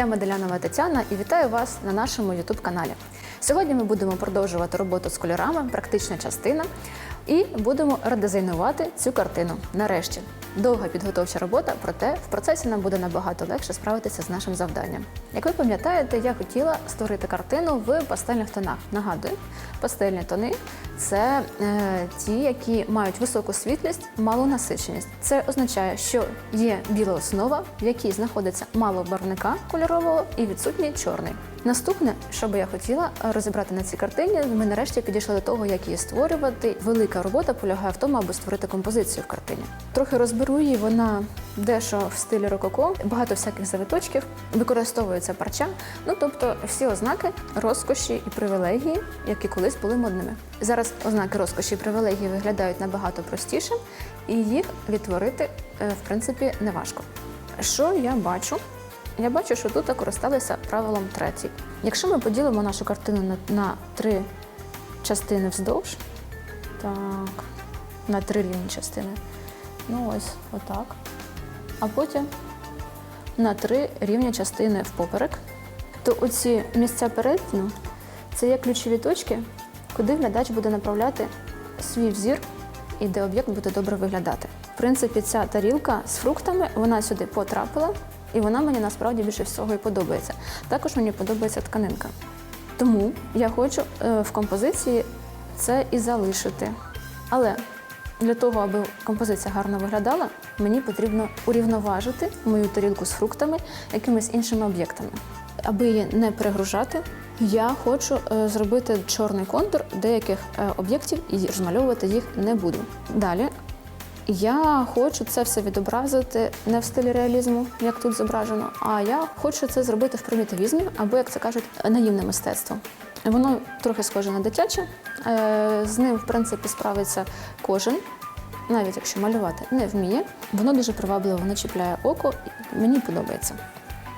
Я Меделянова Тетяна і вітаю вас на нашому youtube каналі. Сьогодні ми будемо продовжувати роботу з кольорами, практична частина, і будемо редизайнувати цю картину. Нарешті довга підготовча робота, проте в процесі нам буде набагато легше справитися з нашим завданням. Як ви пам'ятаєте, я хотіла створити картину в пастельних тонах. Нагадую, пастельні тони це е, ті, які мають високу світлість, малу насиченість. Це означає, що є біла основа, в якій знаходиться мало барвника кольорового і відсутній чорний. Наступне, що би я хотіла е, розібрати на цій картині, ми нарешті підійшли до того, як її створювати. Велика робота полягає в тому, аби створити композицію в картині. Трохи розберу її, вона дещо в стилі рококо, багато всяких завиточків, використовується парча, ну тобто всі ознаки розкоші і привілегії, які колись були модними. Зараз ознаки розкоші і привілегії виглядають набагато простіше, і їх відтворити, е, в принципі, не важко. Що я бачу? Я бачу, що тут користалися правилом третій. Якщо ми поділимо нашу картину на, на три частини вздовж, так, на три рівні частини, ну ось отак. А потім на три рівні частини впоперек, то оці місця перетину це є ключові точки, куди глядач буде направляти свій взір і де об'єкт буде добре виглядати. В принципі, ця тарілка з фруктами вона сюди потрапила, і вона мені насправді більше всього і подобається. Також мені подобається тканинка. Тому я хочу е, в композиції це і залишити. Але для того, аби композиція гарно виглядала, мені потрібно урівноважити мою тарілку з фруктами якимись іншими об'єктами. Аби її не перегружати, я хочу е, зробити чорний контур деяких е, об'єктів і розмальовувати їх не буду. Далі я хочу це все відобразити не в стилі реалізму, як тут зображено, а я хочу це зробити в примітивізмі, або, як це кажуть, наївне мистецтво. Воно трохи схоже на дитяче. Е, З ним, в принципі, справиться кожен, навіть якщо малювати не вміє. Воно дуже привабливо, воно чіпляє око, мені подобається.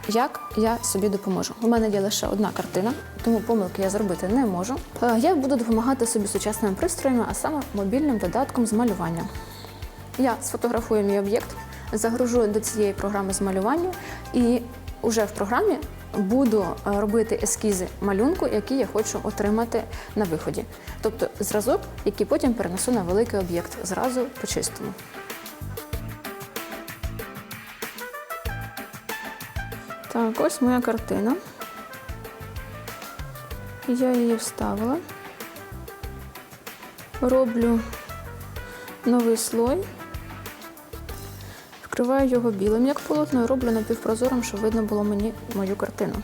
Як я собі допоможу? У мене є лише одна картина, тому помилки я зробити не можу. Е, Я буду допомагати собі сучасними пристроями, а саме мобільним додатком з малювання. Я сфотографую мій об'єкт, загружу до цієї програми з малювання і вже в програмі буду е, робити ескізи малюнку, які я хочу отримати на виході. Тобто зразок, який потім перенесу на великий об'єкт зразу по-чистому. Так, ось моя картина. Я її вставила. Роблю новий слой. Вкриваю його білим, як полотно, і роблю напівпрозорим, щоб видно було мені мою картину.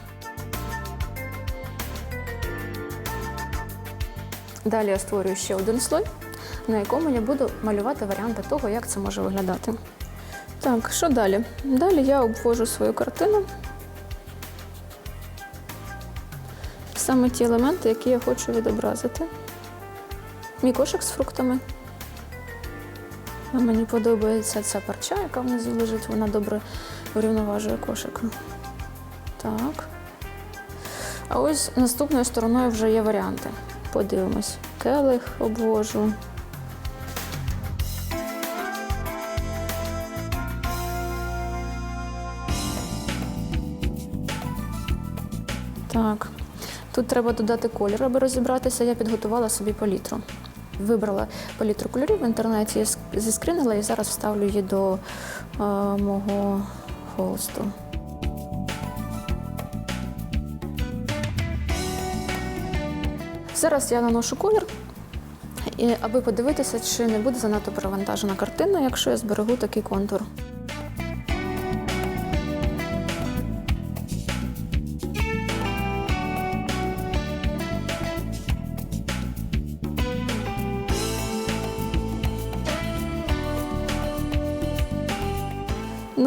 Далі я створюю ще один слой, на якому я буду малювати варіанти того, як це може виглядати. Так, що далі? Далі я обвожу свою картину. Саме ті елементи, які я хочу відобразити. Мій кошик з фруктами. А Мені подобається ця парча, яка внизу лежить, вона добре урівноважує кошик. Так. А ось наступною стороною вже є варіанти. Подивимось. Келих обвожу. Так. Тут треба додати колір, аби розібратися. Я підготувала собі палітру. Вибрала палітру кольорів в інтернеті, ск- зіскринила і зараз вставлю її до е, мого холсту. Зараз я наношу колір, аби подивитися, чи не буде занадто перевантажена картина, якщо я зберегу такий контур.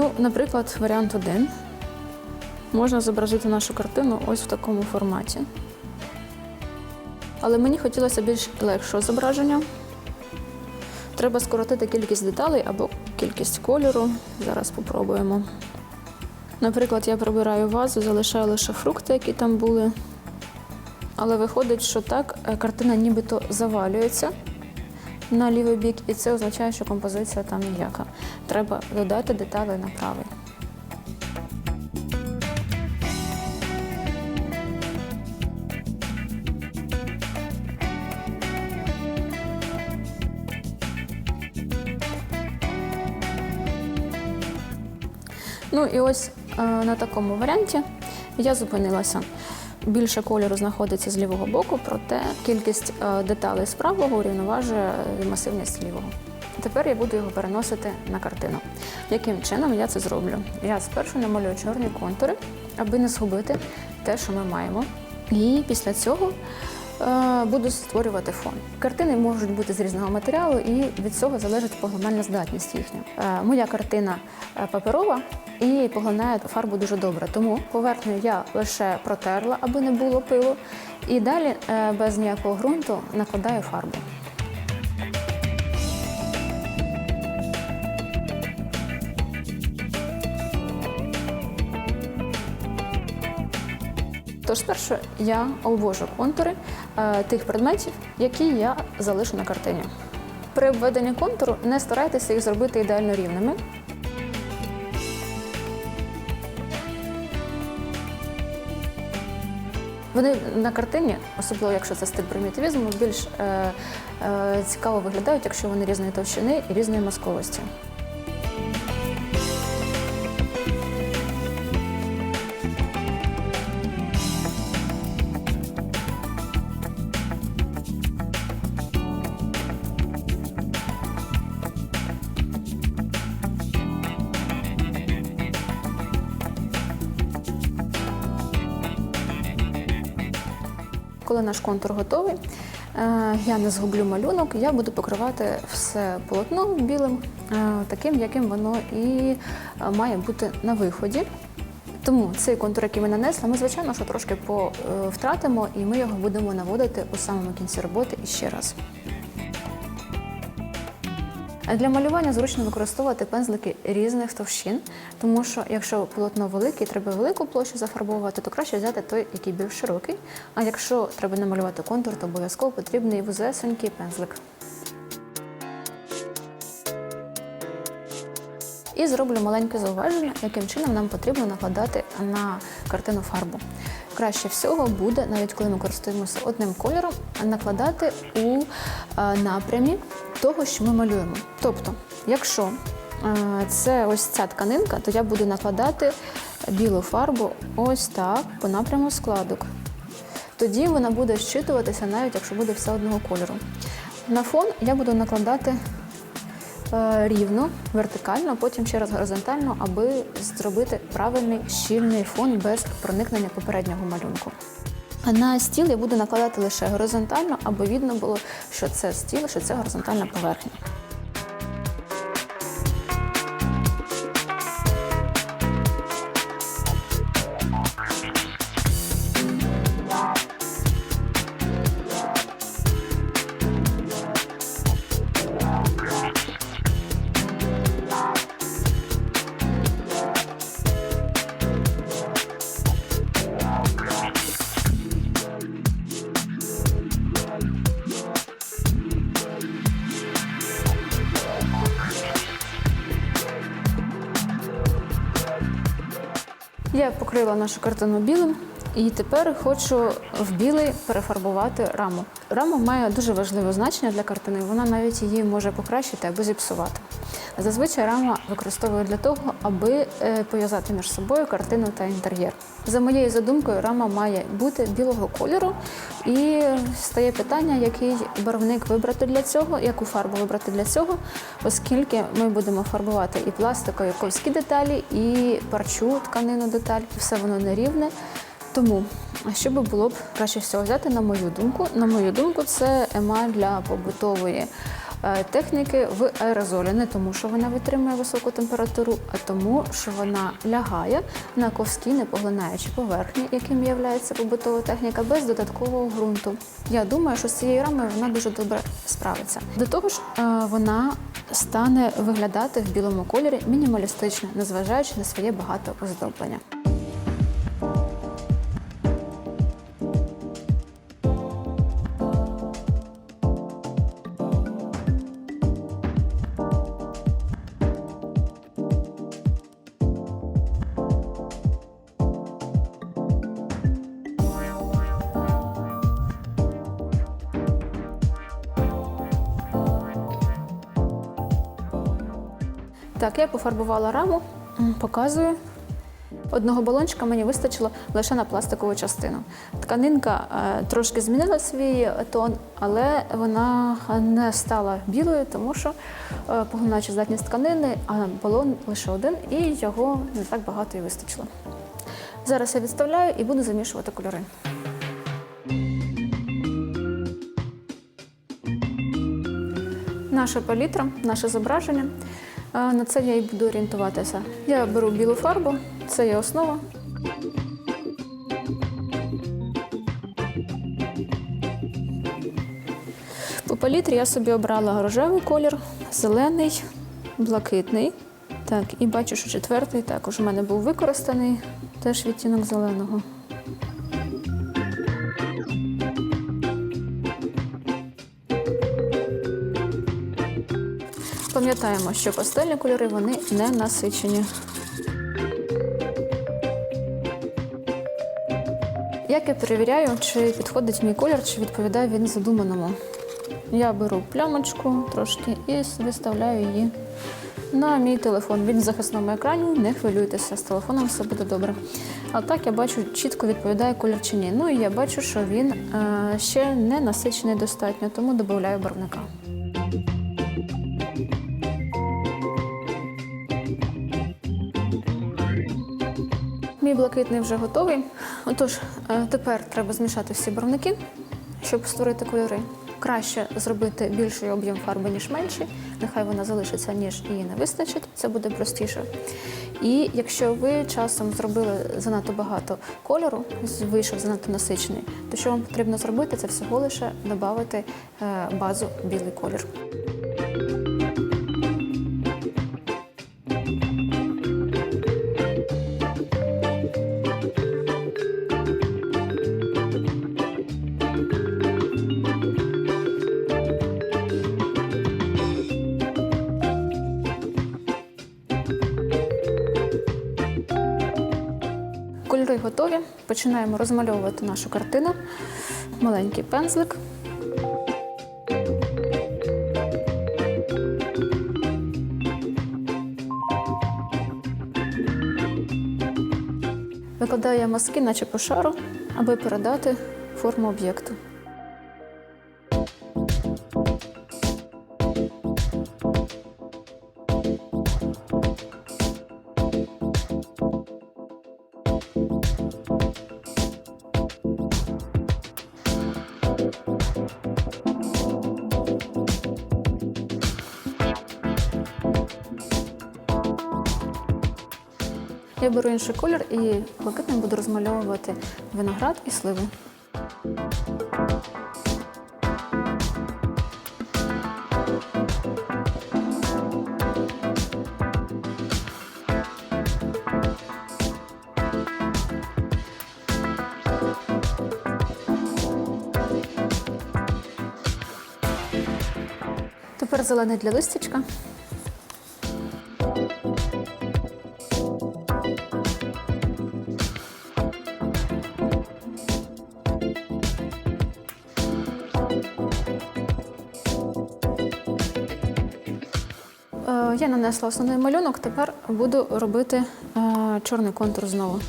Ну, наприклад, варіант один. Можна зобразити нашу картину ось в такому форматі. Але мені хотілося більш легшого зображення. Треба скоротити кількість деталей або кількість кольору. Зараз спробуємо. Наприклад, я прибираю вазу, залишаю лише фрукти, які там були. Але виходить, що так е, картина нібито завалюється на лівий бік, і це означає, що композиція там ніяка. Треба додати деталі на правий. Ну і ось е, на такому варіанті я зупинилася. Більше кольору знаходиться з лівого боку, проте кількість е, деталей з правого урівноважує масивність лівого. Тепер я буду його переносити на картину. Яким чином я це зроблю? Я спершу намалюю чорні контури, аби не згубити те, що ми маємо. І після цього е, буду створювати фон. Картини можуть бути з різного матеріалу, і від цього залежить поглинальна здатність їхня. Е, моя картина е, паперова і поглинає фарбу дуже добре. Тому поверхню я лише протерла, аби не було пилу, і далі е, без ніякого ґрунту накладаю фарбу. Тож спершу я обвожу контури е, тих предметів, які я залишу на картині. При обведенні контуру не старайтеся їх зробити ідеально рівними. Вони на картині, особливо якщо це стиль примітивізму, більш е, е, цікаво виглядають, якщо вони різної товщини і різної масковості. Коли наш контур готовий, е, я не згублю малюнок, я буду покривати все полотно білим, е, таким, яким воно і е, має бути на виході. Тому цей контур, який ми нанесли, ми, звичайно, що трошки по- е, втратимо, і ми його будемо наводити у самому кінці роботи іще раз. Для малювання зручно використовувати пензлики різних товщин, тому що якщо полотно велике і треба велику площу зафарбовувати, то краще взяти той, який більш широкий. А якщо треба намалювати контур, то обов'язково потрібний вузесенький пензлик. І зроблю маленьке зауваження, яким чином нам потрібно накладати на картину фарбу. Краще всього буде, навіть коли ми користуємося одним кольором, накладати у е, напрямі того, що ми малюємо. Тобто, якщо е, це ось ця тканинка, то я буду накладати білу фарбу ось так по напряму складок. Тоді вона буде щитуватися, навіть якщо буде все одного кольору. На фон я буду накладати е, рівно, вертикально, потім ще раз горизонтально, аби зробити правильний щільний фон без проникнення попереднього малюнку. На стіл я буду накладати лише горизонтально, аби видно було, що це стіл, що це горизонтальна поверхня. Покрила нашу картину білим. І тепер хочу в білий перефарбувати раму. Рама має дуже важливе значення для картини. Вона навіть її може покращити або зіпсувати. Зазвичай рама використовують для того, аби е, пов'язати між собою картину та інтер'єр. За моєю задумкою, рама має бути білого кольору, і стає питання, який барвник вибрати для цього, яку фарбу вибрати для цього, оскільки ми будемо фарбувати і пластикові ковські деталі, і парчу тканину деталь, все воно нерівне. Тому, що би було б краще всього взяти, на мою думку. На мою думку, це емаль для побутової техніки в аерозолі. Не тому, що вона витримує високу температуру, а тому, що вона лягає на ковські непоглинаючі поверхні, яким є побутова техніка, без додаткового ґрунту. Я думаю, що з цією рамою вона дуже добре справиться. До того ж, е, вона стане виглядати в білому кольорі мінімалістично, незважаючи на своє багато оздоблення. Так, я пофарбувала раму, показую. Одного балончика мені вистачило лише на пластикову частину. Тканинка е, трошки змінила свій тон, але вона не стала білою, тому що е, поглинаюча здатність тканини, а балон лише один, і його не так багато і вистачило. Зараз я відставляю і буду замішувати кольори. Наша палітра, наше зображення. На це я і буду орієнтуватися. Я беру білу фарбу, це є основа. По палітрі я собі обрала рожевий колір, зелений, блакитний. Так, і бачу, що четвертий також у мене був використаний, теж відтінок зеленого. Пам'ятаємо, що пастельні кольори вони не насичені. Як я перевіряю, чи підходить мій колір, чи відповідає він задуманому. Я беру плямочку трошки і виставляю її на мій телефон. Він в захисному екрані, не хвилюйтеся, з телефоном все буде добре. А так я бачу, чітко відповідає колір чи ні. Ну і я бачу, що він е, ще не насичений достатньо, тому додаю барвника. Мій блакитний вже готовий. Отож, е, тепер треба змішати всі барвники, щоб створити кольори. Краще зробити більший об'єм фарби, ніж менший. Нехай вона залишиться, ніж її не вистачить. Це буде простіше. І якщо ви часом зробили занадто багато кольору, вийшов занадто насичений, то що вам потрібно зробити, це всього лише додати е, базу білий колір. Починаємо розмальовувати нашу картину. Маленький пензлик. Викладаю мазки, наче по шару, аби передати форму об'єкту. Я беру інший колір і блакитним буду розмальовувати виноград і сливу. Тепер зелений для листячка. Я нанесла основний малюнок, тепер буду робити е, чорний контур знову.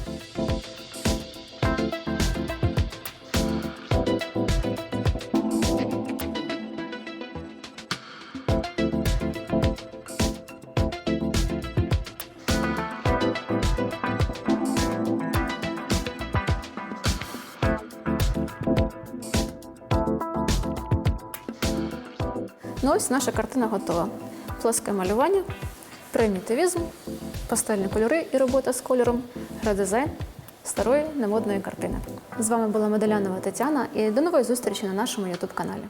Ну ось наша картина готова. Плоске малювання, примітивізм, пастельні кольори і робота з кольором, градизайн старої немодної картини. З вами була Медалянова Тетяна і до нової зустрічі на нашому ютуб каналі.